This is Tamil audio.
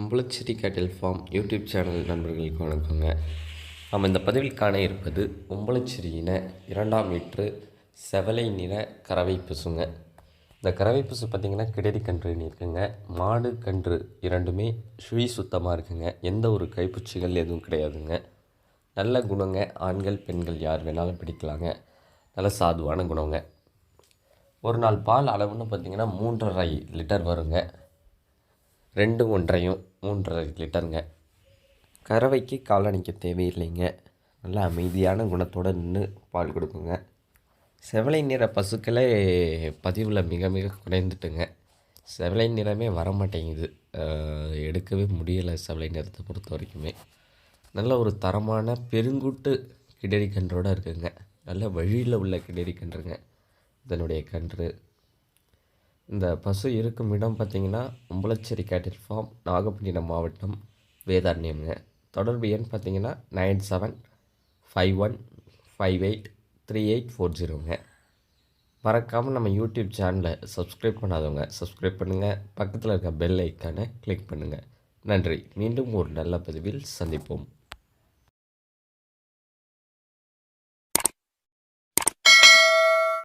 முளச்செடி கேட்டில் ஃபார்ம் யூடியூப் சேனல் நண்பர்களுக்கு வணக்கங்க. நம்ம இந்த பதிவில் காண இருப்பது உம்பளச்செடியின இரண்டாம் மீட்ரு செவலை நிற கறவை பசுங்க. இந்த கறவை பசு பார்த்திங்கன்னா கிடரி கன்றுன்னு இருக்குங்க. மாடு கன்று இரண்டுமே சுழி சுத்தமாக இருக்குங்க. எந்த ஒரு கைப்பூச்சிகள் எதுவும் கிடையாதுங்க. நல்ல குணங்க ஆண்கள் பெண்கள் யார் வேணாலும் பிடிக்கலாங்க. நல்ல சாதுவான குணங்க. ஒரு நாள் பால் அளவுன்னு பார்த்திங்கன்னா மூன்றரை லிட்டர் வருங்க. ரெண்டு ஒன்றையும் மூன்றரை லிட்டருங்க. கறவைக்கு காலணிக்க தேவையில்லைங்க. நல்ல அமைதியான குணத்தோடு நின்று பால் கொடுக்குங்க. செவலை நிற பசுக்களே பதிவில் மிக மிக குறைந்துட்டுங்க. செவலை நிறமே வர மாட்டேங்குது எடுக்கவே முடியலை செவலை நிறத்தை பொறுத்த வரைக்குமே. நல்ல ஒரு தரமான பெருங்குட்டு கிடரி கன்றோடு இருக்குங்க. நல்ல வழியில் உள்ள கிடரி கன்றுங்க. இதனுடைய கன்று இந்த பசு இருக்கும் இடம் பார்த்தீங்கன்னா உம்பளச்சேரி கேட்டில் ஃபார்ம் நாகப்பட்டினம் மாவட்டம் வேதாரண்யம்ங்க. தொடர்பு எண் பார்த்தீங்கன்னா nine seven five one five eight three eight four ஜீரோங்க. மறக்காமல் நம்ம யூடியூப் சேனலை சப்ஸ்கிரைப் பண்ணாதவங்க சப்ஸ்கிரைப் பண்ணுங்கள் பக்கத்தில் இருக்க பெல் ஐக்கானை கிளிக் பண்ணுங்கள் நன்றி. மீண்டும் ஒரு நல்ல பதிவில் சந்திப்போம்.